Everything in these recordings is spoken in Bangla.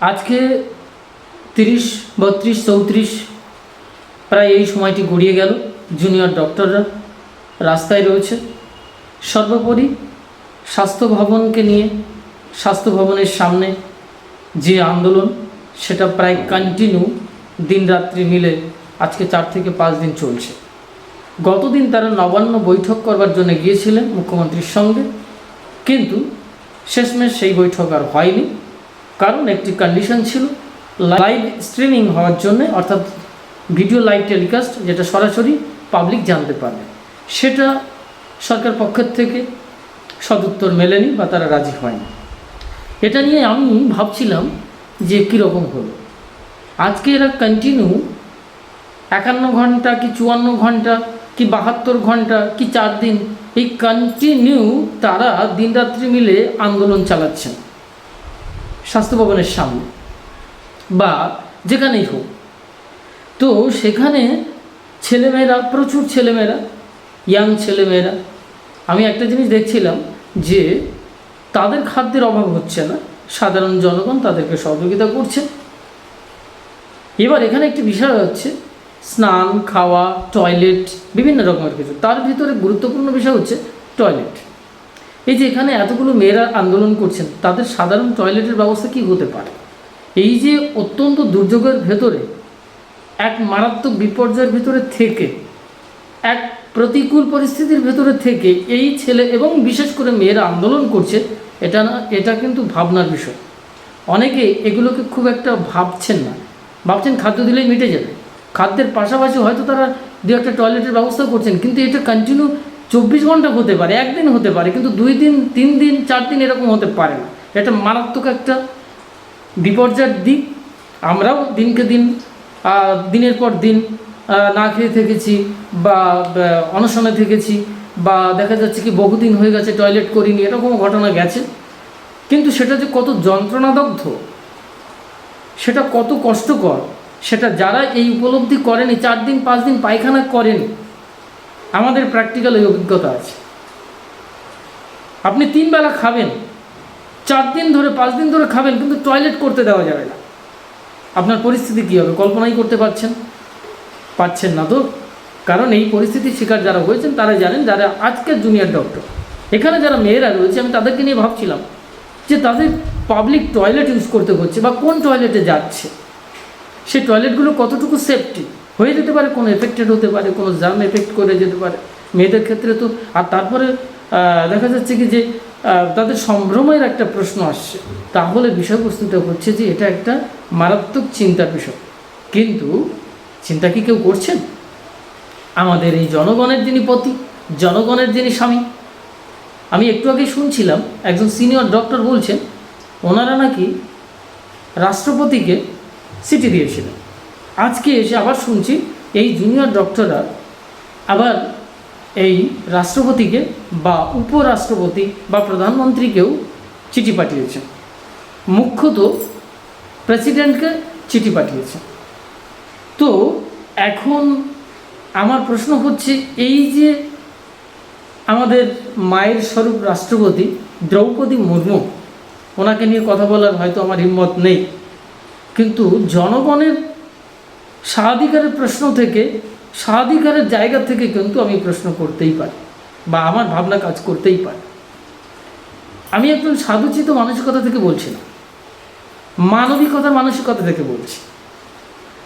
আজকে তিরিশ, বত্রিশ, চৌত্রিশ, প্রায় এই সময়টি গড়িয়ে গেল। জুনিয়র ডক্টররা রাস্তায় রয়েছে। সর্বোপরি স্বাস্থ্য ভবনকে নিয়ে, স্বাস্থ্য ভবনের সামনে যে আন্দোলন, সেটা প্রায় কন্টিনিউ দিনরাত্রি মিলে আজকে চার থেকে পাঁচ দিন চলছে। গতদিন তারা নবান্ন বৈঠক করবার জন্য গিয়েছিলেন মুখ্যমন্ত্রীর সঙ্গে, কিন্তু শেষমেশ সেই বৈঠক আর হয়নি। কারণ একটি কন্ডিশন ছিল লাইভ স্ট্রিমিং হওয়ার জন্য, অর্থাৎ ভিডিও লাইভ টেলিকাস্ট যেটা সরাসরি পাবলিক জানতে পারবে। সেটা সরকার পক্ষের থেকে সদুত্তর মেলেনি বা তারা রাজি হয়নি। এটা নিয়ে আমি ভাবছিলাম যে কীরকম হলো। আজকে এরা কন্টিনিউ একান্ন ঘণ্টা কি চুয়ান্ন ঘণ্টা কি বাহাত্তর ঘণ্টা কি চার দিন, এই কন্টিনিউ তারা দিনরাত্রি মিলে আন্দোলন চালাচ্ছেন। স্বাস্থ্য ভবনের সামনে বা যেখানেই হোক। তো সেখানে ছেলেমেয়েরা, প্রচুর ছেলেমেয়েরা ইয়াং ছেলেমেয়েরা, আমি একটা জিনিস দেখছিলাম যে তাদের খাদ্যের অভাব হচ্ছে না। সাধারণ জনগণ তাদেরকে সহযোগিতা করছে। এবার এখানে একটি বিষয় হচ্ছে, স্নান, খাওয়া টয়লেট বিভিন্ন রকমের কিছু। তার ভিতরে গুরুত্বপূর্ণ বিষয় হচ্ছে টয়লেট এই যে এখানে এতগুলো মেয়েরা আন্দোলন করছেন, তাদের সাধারণ টয়লেটের ব্যবস্থা কি হতে পারে? এই যে অত্যন্ত দুর্যোগের ভেতরে, এক মারাত্মক বিপর্যয়ের ভেতরে থেকে, এক প্রতিকূল পরিস্থিতির ভেতরে থেকে এই ছেলে এবং বিশেষ করে মেয়েরা আন্দোলন করছে, এটা না, এটা কিন্তু ভাবনার বিষয়। অনেকে এগুলোকে খুব একটা ভাবছেন না। ভাবছেন খাদ্য দিলেই মিটে যাবে। খাদ্যের পাশাপাশি হয়তো তারা দু একটা টয়লেটের ব্যবস্থা করছেন, কিন্তু এটা কন্টিনিউ চব্বিশ ঘণ্টা হতে পারে, একদিন হতে পারে, কিন্তু দুই দিন, তিন দিন, চার দিন এরকম হতে পারে না। এটা মারাত্মক একটা বিপর্যয়ের দিক। আমরাও দিনকে দিন দিনের পর দিন না খেয়ে থেকেছি বা অনশনে থেকেছি বা দেখা যাচ্ছে কি বহুদিন হয়ে গেছে টয়লেট করিনি এরকম ঘটনা গেছে। কিন্তু সেটা যে কত যন্ত্রণাদগ্ধ, সেটা কত কষ্টকর, সেটা যারা এই উপলব্ধি করেনি, চার দিন, পাঁচ দিন পায়খানা করেনি আমাদের প্র্যাকটিক্যাল এই অভিজ্ঞতা আছে। আপনি তিন বেলা খাবেন, চার দিন ধরে, পাঁচ দিন ধরে খাবেন, কিন্তু টয়লেট করতে দেওয়া যাবে না। আপনার পরিস্থিতি কী হবে? কল্পনাই করতে পারছেন? পাচ্ছেন না তো? কারণ এই পরিস্থিতির শিকার যারা হয়েছেন, তারা জানেন যারা আজকের জুনিয়র ডক্টর এখানে যারা মেয়েরা রয়েছে, আমি তাদেরকে নিয়ে ভাবছিলাম যে তাদের পাবলিক টয়লেট ইউজ করতে হচ্ছে বা কোন টয়লেটে যাচ্ছে? সেই টয়লেটগুলো কতটুকু সেফটি হয়ে যেতে পারে, কোনো এফেক্টেড হতে পারে, কোনো জার্ম এফেক্ট করে যেতে পারে। মেয়েদের ক্ষেত্রে তো, আর তারপরে দেখা যাচ্ছে কি যে তাদের সম্ভ্রমের একটা প্রশ্ন আসছে। তাহলে বিষয়বস্তুটা হচ্ছে যে, এটা একটা মারাত্মক চিন্তার বিষয়। কিন্তু, চিন্তা কি কেউ করছেন? আমাদের এই জনগণের যিনি পতি, জনগণের যিনি স্বামী। আমি একটু আগে শুনছিলাম, একজন সিনিয়র ডক্টর বলছেন, ওনারা নাকি রাষ্ট্রপতিকে চিঠি দিয়েছিলেন। আজকে এসে আবার শুনছি এই জুনিয়র ডক্টররা আবার এই রাষ্ট্রপতিকে বা উপরাষ্ট্রপতি বা প্রধানমন্ত্রীকেও চিঠি পাঠিয়েছেন মুখ্যত প্রেসিডেন্টকে চিঠি পাঠিয়েছে। তো এখন আমার প্রশ্ন হচ্ছে, এই যে আমাদের মায়ের স্বরূপ রাষ্ট্রপতি দ্রৌপদী মুর্মু, ওনাকে নিয়ে কথা বলার হয়তো আমার হিম্মত নেই, কিন্তু জনগণের স্বাধিকারের প্রশ্ন থেকে, স্বাধিকারের জায়গা থেকে কিন্তু আমি প্রশ্ন করতেই পারি বা আমার ভাবনা কাজ করতেই পারি। আমি একজন সাধুচিত মানসিকতা থেকে বলছি না। মানবিকতার মানসিকতা থেকে বলছি।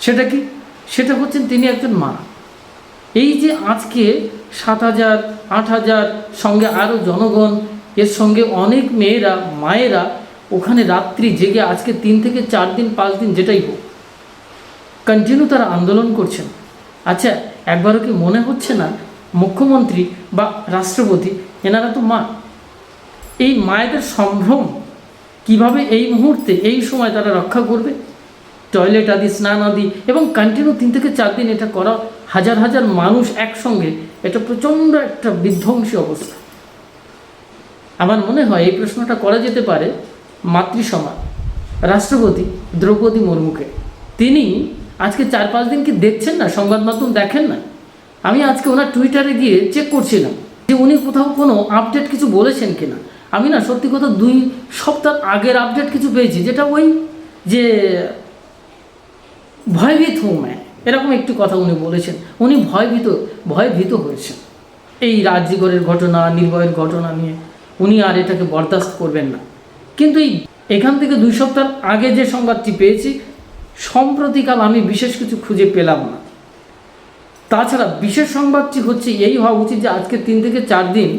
সেটা কি? সেটা হচ্ছেন তিনি একজন মা। এই যে আজকে সাত হাজার, আট হাজার, সঙ্গে আরও জনগণ, এর সঙ্গে অনেক মেয়েরা, মায়েরা, ওখানে রাত্রি জেগে আজকে তিন থেকে চার দিন, পাঁচ দিন যেটাই হোক কন্টিনিউ তারা আন্দোলন করছেন। আচ্ছা একবারও কি মনে হচ্ছে না মুখ্যমন্ত্রী বা রাষ্ট্রপতি, এনারা তো মা। এই মায়েদের সম্ভ্রম কীভাবে এই মুহূর্তে, এই সময় তারা রক্ষা করবে? টয়লেট আদি, স্নান আদি এবং কন্টিনিউ তিন থেকে চার দিন এটা করা হাজার হাজার মানুষ একসঙ্গে, এটা প্রচণ্ড একটা বিধ্বংসী অবস্থা। আমার মনে হয় এই প্রশ্নটা করা যেতে পারে মাতৃসভা রাষ্ট্রপতি দ্রৌপদী মুর্মুকে। তিনি আজকে চার পাঁচ দিন কি দেখছেন না? সংবাদ মাধ্যম দেখেন না? আমি আজকে ওনার টুইটারে গিয়ে চেক করছিলাম যে উনি কোথাও কোনো আপডেট কিছু বলেছেন কিনা। আমি না সত্যি কথা দুই সপ্তাহ আগের আপডেট কিছু পেয়েছি, যেটা ওই যে ভয়ভীত হুম এরকম একটি কথা উনি বলেছেন। উনি ভয়ভীত ভয়ভীত হয়েছেন। এই রাজ্যগড়ের ঘটনা, নির্ভয়ের ঘটনা নিয়ে উনি আর এটাকে বরদাস্ত করবেন না। কিন্তু এই এখান থেকে দুই সপ্তাহ আগে যে সংবাদটি পেয়েছি সম্প্রতিকাল আমি বিশেষ কিছু খুঁজে পেলাম না। তাছাড়া বিশেষ সংবাদটি হচ্ছে এই হওয়া উচিত যে আজকে তিন থেকে চার দিন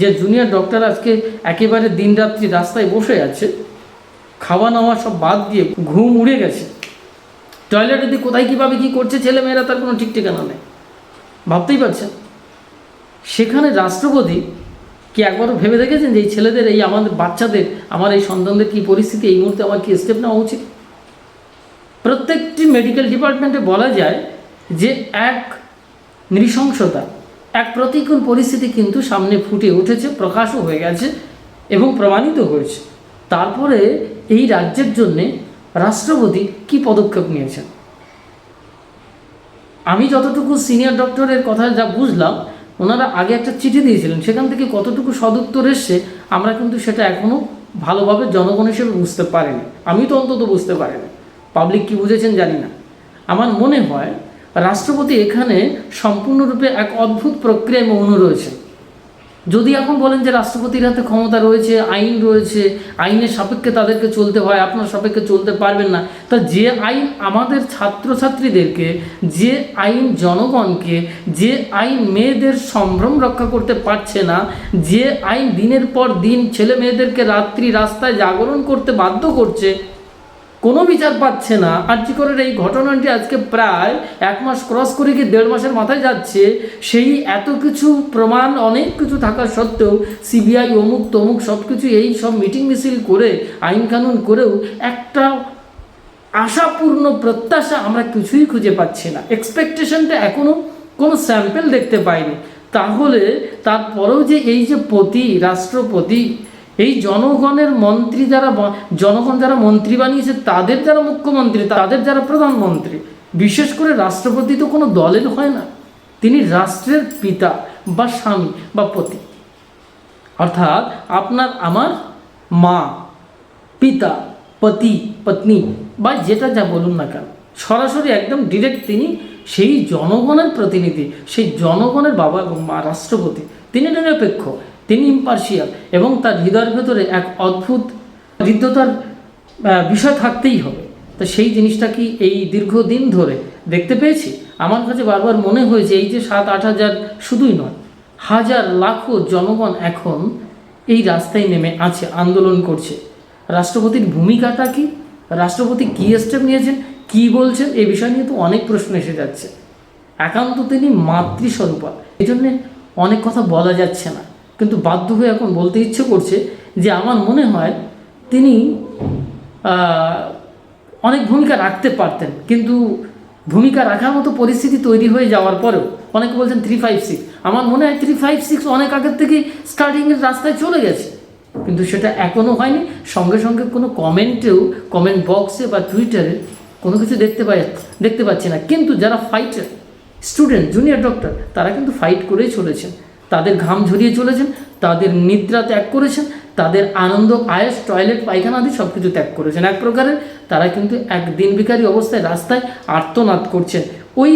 যে জুনিয়র ডক্টর আজকে একেবারে দিনরাত্রি রাস্তায় বসে আছে, খাওয়া নাওয়া সব বাদ দিয়ে ঘুম উড়ে গেছে। টয়লেটে দিয়ে কোথায় কীভাবে কী করছে ছেলে মেয়েরা তার কোনো ঠিক ঠিকানা নেই। ভাবতেই পারছেন? সেখানে রাষ্ট্রপতি কি একবারও ভেবে দেখেছেন যে এই ছেলেদের, এই আমাদের বাচ্চাদের, আমার এই সন্তানদের কী পরিস্থিতি, এই মুহূর্তে আমার কী স্টেপ নেওয়া উচিত? প্রত্যেকটি মেডিকেল ডিপার্টমেন্টে বলা যায় যে এক নৃশংসতা, এক প্রতিকূল পরিস্থিতি কিন্তু সামনে ফুটে উঠেছে, প্রকাশও হয়ে গেছে এবং প্রমাণিত হয়েছে। তারপরে এই রাজ্যের জন্যে রাষ্ট্রপতি কি পদক্ষেপ নিয়েছেন? আমি যতটুকু সিনিয়র ডক্টরের কথা যা বুঝলাম, ওনারা আগে একটা চিঠি দিয়েছিলেন, সেখান থেকে কতটুকু সদুত্তর এসছে আমরা কিন্তু সেটা এখনও ভালোভাবে জনগণ হিসেবে বুঝতে পারিনি। আমি তো অন্তত বুঝতে পারিনি। পাবলিক কি বুঝেছেন জানি না। আমার মনে হয় রাষ্ট্রপতি এখানে সম্পূর্ণরূপে এক অদ্ভুত প্রক্রিয়ায় মৌন রয়েছে। যদি এখন বলেন যে রাষ্ট্রপতির হাতে ক্ষমতা রয়েছে, আইন রয়েছে, আইনের সাপেক্ষে তাদেরকে চলতে হয়, আপনার সাপেক্ষে চলতে পারবেন না, তা যে আইন আমাদের ছাত্রছাত্রীদেরকে, যে আইন জনগণকে, যে আইন মেয়েদের সম্ভ্রম রক্ষা করতে পারছে না, যে আইন দিনের পর দিন ছেলে মেয়েদেরকে রাত্রি রাস্তায় জাগরণ করতে বাধ্য করছে কোনো বিচার পাচ্ছে না। আর আর্যিকরের এই ঘটনাটি আজকে প্রায় এক মাস ক্রস করে কি দেড় মাসের মাথায় যাচ্ছে, সেই এত কিছু প্রমাণ, অনেক কিছু থাকা সত্ত্বেও সিবিআই অমুক তমুক সব কিছু এই সব মিটিং মিছিল করে, আইন কানুন করেও একটা আশাপূর্ণ প্রত্যাশা আমরা কিছুই খুঁজে পাচ্ছি না। এক্সপেকটেশনটা এখনও কোনো স্যাম্পেল দেখতে পাইনি। তাহলে তারপরেও যে এই যে পতি, রাষ্ট্রপতি এই জনগণের মন্ত্রী যারা জনগণ যারা মন্ত্রী বানিয়েছে, তাদের যারা মুখ্যমন্ত্রী, তাদের যারা প্রধানমন্ত্রী, বিশেষ করে রাষ্ট্রপতি তো কোনো দলের হয় না। তিনি রাষ্ট্রের পিতা বা স্বামী বা পতি। অর্থাৎ আপনার আমার মা, পিতা, পতি, পত্নী বা যেটা যা বলুন না কেন, সরাসরি একদম ডিরেক্ট তিনি সেই জনগণের প্রতিনিধি, সেই জনগণের বাবা এবং মা, রাষ্ট্রপতি, তিনি নিরপেক্ষ। তিনি ইম্পার্শিয়াল এবং তার হৃদয়ের ভেতরে এক অদ্ভুত হৃদ্যতার বিষয় থাকতেই হবে। তো সেই জিনিসটা কি এই দীর্ঘদিন ধরে দেখতে পেয়েছি? আমার কাছে বারবার মনে হয়েছে, এই যে সাত, আট হাজার শুধুই নয়, হাজার, লাখো জনগণ এখন এই রাস্তায় নেমে আছে, আন্দোলন করছে। রাষ্ট্রপতির ভূমিকাটা কি? রাষ্ট্রপতি কী স্টেপ নিয়েছেন? কি বলছেন? এই বিষয় নিয়ে তো অনেক প্রশ্ন এসে যাচ্ছে। একান্ত তিনি মাতৃস্বরূপা। এই জন্যে অনেক কথা বলা যাচ্ছে না। কিন্তু বাধ্য হয়ে এখন বলতে ইচ্ছে করছে যে আমার মনে হয় তিনি অনেক ভূমিকা রাখতে পারতেন। কিন্তু ভূমিকা রাখার মতো পরিস্থিতি তৈরি হয়ে যাওয়ার পরেও অনেকে বলছেন থ্রি ফাইভ সিক্স আমার মনে হয় থ্রি ফাইভ সিক্স অনেক আগের থেকে স্টার্টিংয়ের রাস্তায় চলে গেছে। কিন্তু সেটা এখনও হয়নি। সঙ্গে সঙ্গে কোনো কমেন্টেও কমেন্ট বক্সে বা টুইটারে কোনো কিছু দেখতে পাই, দেখতে পাচ্ছি না। কিন্তু যারা ফাইটার স্টুডেন্ট জুনিয়র ডক্টর তারা কিন্তু ফাইট করেই চলেছেন। তাদের ঘাম ঝরিয়ে চলেছেন, তাদের নিদ্রা ত্যাগ করেছেন, তাদের আনন্দ, আয়েস, টয়লেট, পায়খানা আদি সব কিছু ত্যাগ করেছেন। এক প্রকারের তারা কিন্তু এক দিন বিকারী অবস্থায় রাস্তায় আর্তনাদ করছেন। ওই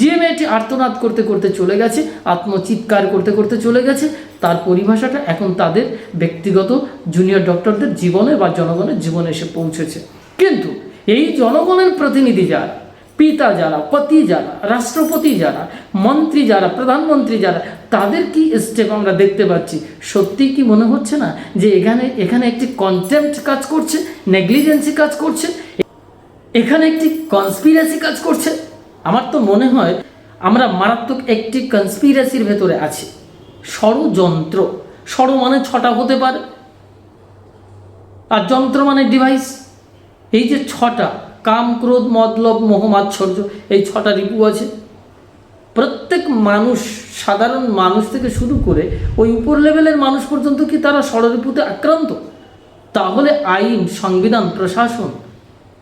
যে মেয়েটি আর্তনাদ করতে করতে চলে গেছে, আত্মচিৎকার করতে করতে চলে গেছে, তার পরিভাষাটা এখন তাদের ব্যক্তিগত জুনিয়র ডক্টরদের জীবনে বা জনগণের জীবনে এসে পৌঁছেছে। কিন্তু এই জনগণের প্রতিনিধি যারা পিতা যারা, পতি যারা, রাষ্ট্রপতি যারা, মন্ত্রী যারা, প্রধানমন্ত্রী যারা, তাদের কি স্টেপ আমরা দেখতে পাচ্ছি? সত্যি কি মনে হচ্ছে না যে এখানে এখানে একটি কন্টেম্পট কাজ করছে নেগলিজেন্সি কাজ করছে? এখানে একটি কনস্পিরাসি কাজ করছে? আমার তো মনে হয় আমরা মারাত্মক একটি কনস্পিরাসির ভেতরে আছি। ষড়যন্ত্র। ষড় মানে ছটা হতে পারে। আর যন্ত্র মানে ডিভাইস এই যে ছটা কাম, ক্রোধ মতলব মোহ, মাৎসর্য এই ছটা রিপু আছে। প্রত্যেক মানুষ, সাধারণ মানুষ থেকে শুরু করে ওই উপর লেভেলের মানুষ পর্যন্ত কি তারা ষড়রিপুতে আক্রান্ত? তাহলে আইন, সংবিধান, প্রশাসন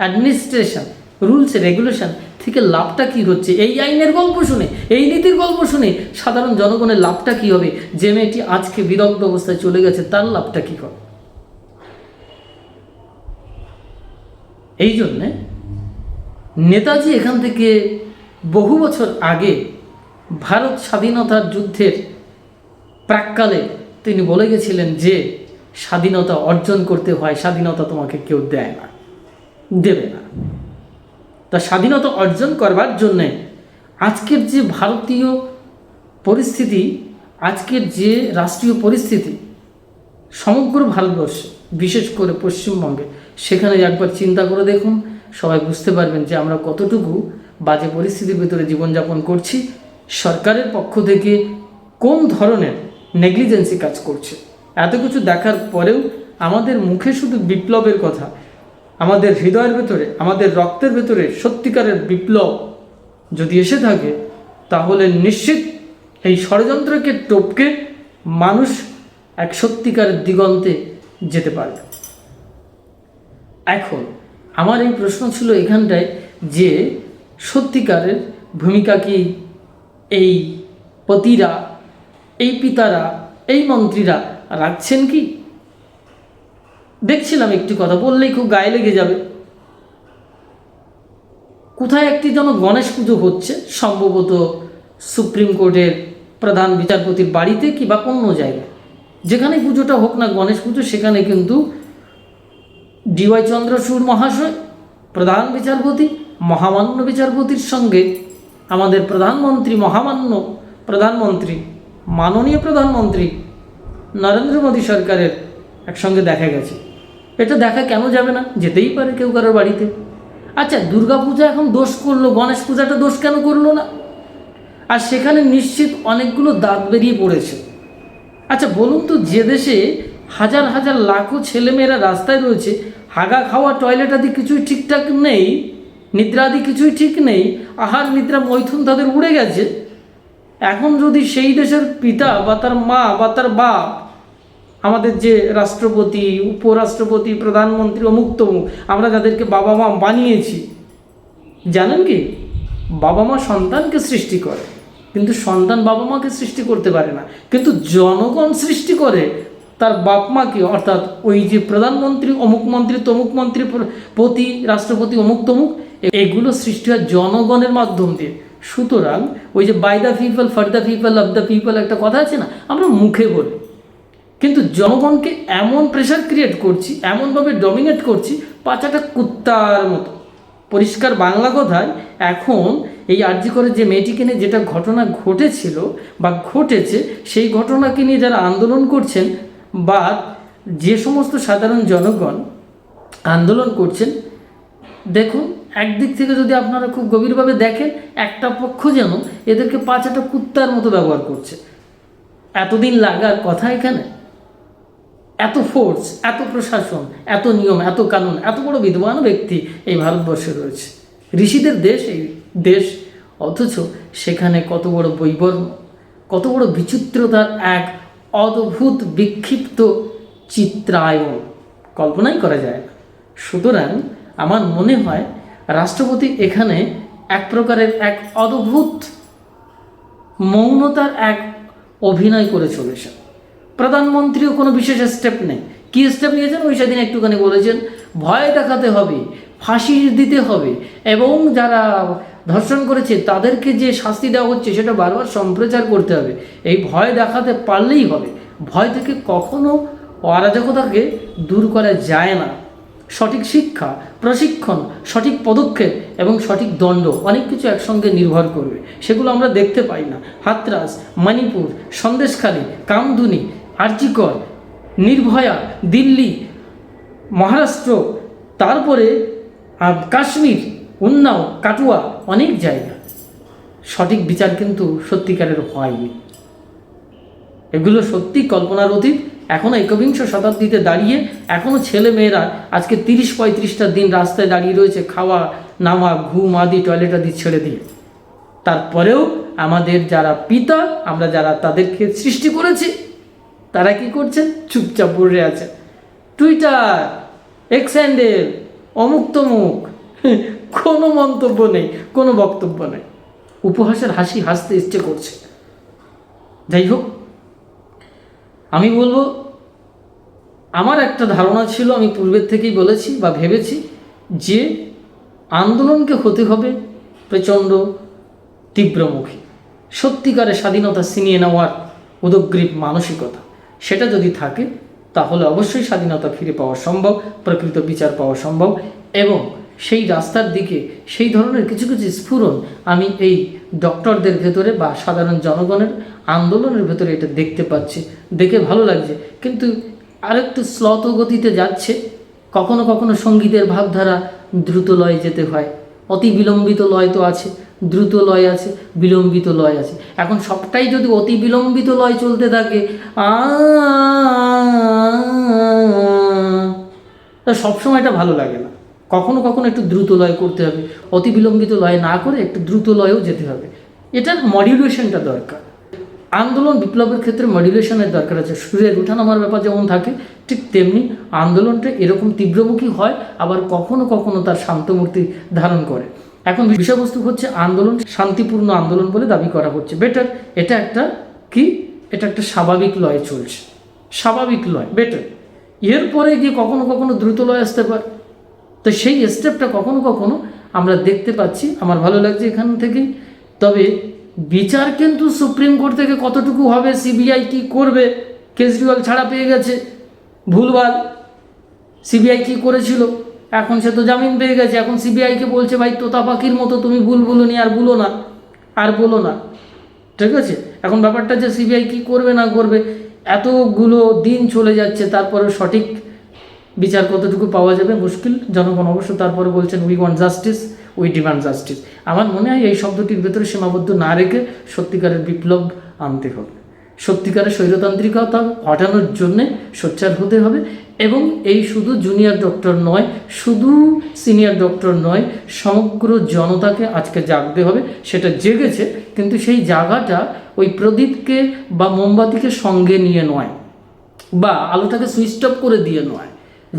অ্যাডমিনিস্ট্রেশন রুলস রেগুলেশন থেকে লাভটা কি হচ্ছে? এই আইনের গল্প শুনে, এই নীতির গল্প শুনে সাধারণ জনগণের লাভটা কি হবে? যে মেয়েটি আজকে বিদগ্ধ অবস্থায় চলে গেছে, তার লাভটা কি হবে এই জন্যে নেতাজি এখান থেকে বহু বছর আগে ভারত স্বাধীনতার যুদ্ধের প্রাককালে তিনি বলে গেছিলেন যে, স্বাধীনতা অর্জন করতে হয়, স্বাধীনতা তোমাকে কেউ দেয় না, দেবে না। তা স্বাধীনতা অর্জন করবার জন্যে আজকের যে ভারতীয় পরিস্থিতি, আজকের যে রাষ্ট্রীয় পরিস্থিতি, সমগ্র ভারতবর্ষে, বিশেষ করে পশ্চিমবঙ্গে, সেখানে একবার চিন্তা করে দেখুন সবাই বুঝতে পারবেন যে আমরা কতটুকু বাজে পরিস্থিতির ভিতরে জীবনযাপন করছি, সরকারের পক্ষ থেকে কোন ধরনের নেগলিজেন্সি কাজ করছে। এত কিছু দেখার পরেও আমাদের মুখে শুধু বিপ্লবের কথা, আমাদের হৃদয়ের ভেতরে, আমাদের রক্তের ভেতরে সত্যিকারের বিপ্লব যদি এসে থাকে, তাহলে নিশ্চিত এই ষড়যন্ত্রকে টপকে মানুষ এক সত্যিকারের দিগন্তে যেতে পারবে। এখন আমার এই প্রশ্ন ছিল এখানটায় যে সত্যিকারের ভূমিকা কি এই পতিরা, এই পিতারা, এই মন্ত্রীরা রাখছেন কি? দেখছিলাম একটি কথা, বললেই খুব গায়ে লেগে যাবে। কোথায় একটি যেন গণেশ পুজো হচ্ছে, সম্ভবত সুপ্রিম কোর্টের প্রধান বিচারপতির বাড়িতে কিংবা অন্য জায়গায়। যেখানে পুজোটা হোক না, গণেশ পুজো, সেখানে কিন্তু ডিওয়াই চন্দ্রচূড় মহাশয়, প্রধান বিচারপতি, মহামান্য বিচারপতির সঙ্গে আমাদের প্রধানমন্ত্রী মহামান্য প্রধানমন্ত্রী, মাননীয় প্রধানমন্ত্রী নরেন্দ্র মোদী সরকারের একসঙ্গে দেখা গেছে। এটা দেখা কেন যাবে না? যেতেই পারে কেউ কারোর বাড়িতে। আচ্ছা দুর্গাপূজা এখন দোষ করল, গণেশ পূজাটা দোষ কেন করল না? আর সেখানে নিশ্চিত অনেকগুলো দাঁত বেরিয়ে পড়েছে। আচ্ছা বলুন তো, যে দেশে হাজার হাজার লাখো ছেলেমেয়েরা রাস্তায় রয়েছে হাগা খাওয়া টয়লেট আদি কিছুই ঠিকঠাক নেই, নিদ্রা আদি কিছুই ঠিক নেই, আহার, নিদ্রা, মৈথুন তাদের উড়ে গেছে। এখন যদি সেই দেশের পিতা বা তার মা বা তার বাপ, আমাদের যে রাষ্ট্রপতি, উপরাষ্ট্রপতি, প্রধানমন্ত্রী অমুক তমুক আমরা যাদেরকে বাবা মা বানিয়েছি, জানেন কি? বাবা মা সন্তানকে সৃষ্টি করে, কিন্তু সন্তান বাবা মাকে সৃষ্টি করতে পারে না। কিন্তু জনগণ সৃষ্টি করে তার বাপ মাকে, অর্থাৎ ওই যে প্রধানমন্ত্রী, অমুক মন্ত্রী, তমুক মন্ত্রী, প্রতি রাষ্ট্রপতি অমুক তমুক এগুলো সৃষ্টি হয় জনগণের মাধ্যম দিয়ে। সুতরাং ওই যে by the people for the people of the people একটা কথা আছে না? আমরা মুখে বলি। কিন্তু জনগণকে এমন প্রেশার ক্রিয়েট করছি, এমনভাবে ডমিনেট করছি, পাচাটা কুত্তার মতো। পরিষ্কার বাংলা কথায় এখন এই আর্জি করে যে মেয়েটিকে নিয়ে যেটা ঘটনা ঘটেছিল বা ঘটেছে, সেই ঘটনাকে নিয়ে যারা আন্দোলন করছেন বা যে সমস্ত সাধারণ জনগণ আন্দোলন করছেন, দেখুন, একদিক থেকে যদি আপনারা খুব গভীরভাবে দেখেন, একটা পক্ষ যেন এদেরকে পাচাটা কুত্তার মতো ব্যবহার করছে। এতদিন লাগার কথা এখানে? এত ফোর্স এত প্রশাসন, এত নিয়ম, এত কানুন, এত বড় বিদ্বান ব্যক্তি এই ভারতবর্ষে রয়েছে। ঋষিদের দেশ এই দেশ, অথচ সেখানে কত বড় বৈবর্ণ কত বড় বিচিত্রতার এক অদ্ভুত বিক্ষিপ্ত চিত্রায়ন কল্পনাই করা যায় না। সুতরাং আমার মনে হয় রাষ্ট্রপতি এখানে এক প্রকারের এক অদ্ভুত মৌনতার এক অভিনয় করে চলেছেন। প্রধানমন্ত্রীও কোনো বিশেষ স্টেপ নেই। কী স্টেপ নিয়েছেন? ওই সেদিন একটুখানি বলেছেন, ভয় দেখাতে হবে, ফাঁসি দিতে হবে এবং যারা ধর্ষণ করেছে, তাদেরকে যে শাস্তি দেওয়া হচ্ছে সেটা বারবার সম্প্রচার করতে হবে। এই ভয় দেখাতে পারলেই হবে। ভয় থেকে কখনো অরাজকতাকে দূর করা যায় না। সঠিক শিক্ষা, প্রশিক্ষণ, সঠিক পদক্ষেপ এবং সঠিক দণ্ড অনেক কিছু একসঙ্গে নির্ভর করবে। সেগুলো আমরা দেখতে পাই না। হাতরাস, মণিপুর, সন্দেশখালী, কামদুনি, আর্জিকর, নির্ভয়া, দিল্লি, মহারাষ্ট্র, তারপরে কাশ্মীর উন্নাও, কাটুয়া অনেক জায়গা। সঠিক বিচার কিন্তু সত্যিকারের হয়নি। এগুলো সত্যি কল্পনার অতীত। এখনও একবিংশ শতাব্দীতে দাঁড়িয়ে এখনও ছেলে মেয়েরা আজকে তিরিশ পঁয়ত্রিশটা দিন রাস্তায় দাঁড়িয়ে রয়েছে খাওয়া, নামা, ঘুম আদি, টয়লেট আদি ছেড়ে দিয়ে। তারপরেও আমাদের যারা পিতা, আমরা যারা তাদেরকে সৃষ্টি করেছি, তারা কি করছে? চুপচাপ পড়ে আছে। টুইটার এক্স হ্যান্ডেল অমুক তমুক কোনো মন্তব্য নেই, কোনো বক্তব্য নেই। উপহাসের হাসি হাসতে ইচ্ছে করছে। যাই হোক, আমি বলব, আমার একটা ধারণা ছিল, আমি পূর্বের থেকেই বলেছি বা ভেবেছি যে আন্দোলনকে হতে হবে প্রচণ্ড তীব্রমুখী। সত্যিকারে স্বাধীনতা ছিনিয়ে নেওয়ার উদগ্রীব মানসিকতা, সেটা যদি থাকে, তাহলে অবশ্যই স্বাধীনতা ফিরে পাওয়া সম্ভব, প্রকৃত বিচার পাওয়া সম্ভব এবং সেই রাস্তার দিকে সেই ধরনের কিছু কিছু স্ফুরণ আমি এই ডক্টরদের ভেতরে বা সাধারণ জনগণের আন্দোলনের ভেতরে এটা দেখতে পাচ্ছি দেখে ভালো লাগছে কিন্তু আরেকটু শ্লত গতিতে যাচ্ছে কখনো কখনো সঙ্গীতের ভাবধারা দ্রুত লয়ে যেতে হয় অতি বিলম্বিত লয় তো আছে দ্রুত লয় আছে বিলম্বিত লয় আছে এখন সবটাই যদি অতি বিলম্বিত লয় চলতে থাকে আ সবসময় এটা ভালো লাগে না কখনো কখনো একটু দ্রুত লয় করতে হবে অতি বিলম্বিত লয় না করে একটু দ্রুত লয়েও যেতে হবে। এটার মডিউলেশনটা দরকার। আন্দোলন বিপ্লবের ক্ষেত্রে মডিউলেশনের দরকার আছে। সূর্যের উঠানামার ব্যাপার যেমন থাকে, ঠিক তেমনি আন্দোলনটা এরকম তীব্রমুখী হয়, আবার কখনো কখনো তার শান্তমূর্তি ধারণ করে। এখন বিষয়বস্তু হচ্ছে আন্দোলন, শান্তিপূর্ণ আন্দোলন বলে দাবি করা হচ্ছে। বেটার এটা একটা কি? এটা একটা স্বাভাবিক লয়ে চলছে। স্বাভাবিক লয় বেটার এরপরে গিয়ে কখনো কখনো দ্রুত লয় আসতে পারে। তো সেই স্টেপটা কখনো কখনো আমরা দেখতে পাচ্ছি। আমার ভালো লাগছে এখান থেকেই তবে বিচার কিন্তু সুপ্রিম কোর্ট থেকে কতটুকু হবে সিবিআই কি করবে, কেজরিওয়াল ছাড়া পেয়ে গেছে, ভুলভাল। সিবিআই কি করেছিল? এখন সে তো জামিন পেয়ে গেছে। এখন সিবিআইকে বলছে, ভাই তোতা পাখির মতো তুমি ভুল বলুনি আর বলো না, আর বলো না। ঠিক আছে? এখন ব্যাপারটা যে সিবিআই কি করবে না করবে, এতগুলো দিন চলে যাচ্ছে তারপরে সঠিক বিচার কতটুকু পাওয়া যাবে মুশকিল, জনগণ অবশ্য তারপরে বলছেন we want justice we demand justice আমার মনে হয় এই শব্দটির ভেতরে সীমাবদ্ধ না রেখে সত্যিকারের বিপ্লব আনতে হবে। সত্যিকারের স্বৈরতান্ত্রিকতা হটানোর জন্যে সোচ্চার হতে হবে এবং এই শুধু জুনিয়র ডক্টর নয়, শুধু সিনিয়র ডক্টর নয়, সমগ্র জনতাকে আজকে জাগতে হবে। সেটা জেগেছে, কিন্তু সেই জাগাটা ওই প্রদীপকে বা মোমবাতিকে সঙ্গে নিয়ে নয়, বা আলোটাকে সুইচ অফ করে দিয়ে নয়।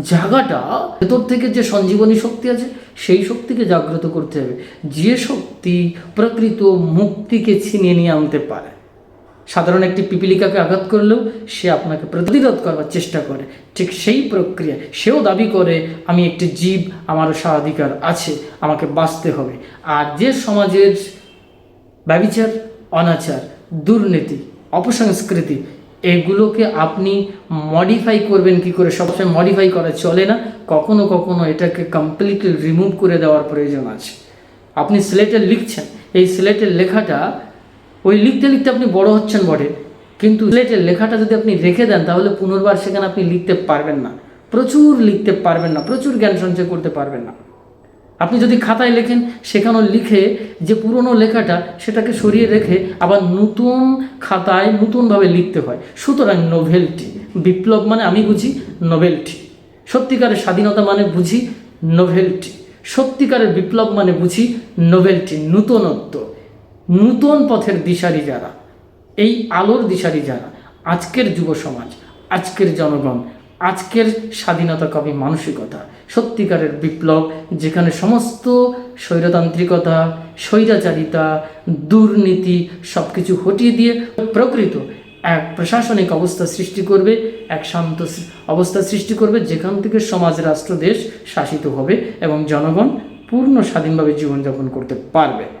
জায়গাটা ভেতর থেকে যে সঞ্জীবনী শক্তি আছে, সেই শক্তিকে জাগ্রত করতে হবে। যে শক্তি প্রকৃত মুক্তিকে ছিনিয়ে নিয়ে আনতে পারে। সাধারণ একটি পিপিলিকাকে আঘাত করলেও সে আপনাকে প্রতিরোধ করবার চেষ্টা করে। ঠিক সেই প্রক্রিয়া, সেও দাবি করে, আমি একটি জীব, আমারও স্বাধিকার আছে, আমাকে বাঁচতে হবে। আর যে সমাজের ব্যবিচার, অনাচার, দুর্নীতি, অপসংস্কৃতি এগুলোকে আপনি মডিফাই করবেন কি করে? সবসময় মডিফাই করা চলে না। কখনো কখনো এটাকে কমপ্লিটলি রিমুভ করে দেওয়ার প্রয়োজন আছে। আপনি স্লেটে লিখছেন। এই স্লেটের লেখাটা, ওই লিখতে লিখতে আপনি বড় হচ্ছেন বটে। কিন্তু স্লেটের লেখাটা যদি আপনি রেখে দেন, তাহলে পুনর্বার সেখানে আপনি লিখতে পারবেন না। প্রচুর লিখতে পারবেন না। প্রচুর জ্ঞান সঞ্চয় করতে পারবেন না। আপনি যদি খাতায় লেখেন, সেখানেও লিখে যে পুরনো লেখাটা সেটাকে সরিয়ে রেখে আবার নতুন খাতায় নতুনভাবে লিখতে হয়। সুতরাং নোভেলটি বিপ্লব মানে আমি বুঝি নোভেলটি সত্যিকারের স্বাধীনতা মানে বুঝি নোভেলটি সত্যিকারের বিপ্লব মানে বুঝি নোভেলটি নূতনত্ব। নূতন পথের দিশারি যারা, এই আলোর দিশারি যারা, আজকের যুব সমাজ, আজকের জনগণ আজকের স্বাধীনতা কবি মানসিকতা, সত্যিকারের বিপ্লব, যেখানে সমস্ত স্বৈরতান্ত্রিকতা, স্বৈরাচারিতা, দুর্নীতি সব কিছু হটিয়ে দিয়ে প্রকৃত এক প্রশাসনিক অবস্থা সৃষ্টি করবে, এক শান্ত অবস্থা সৃষ্টি করবে, যেখান থেকে সমাজ, রাষ্ট্র, দেশ শাসিত হবে এবং জনগণ পূর্ণ স্বাধীনভাবে জীবনযাপন করতে পারবে।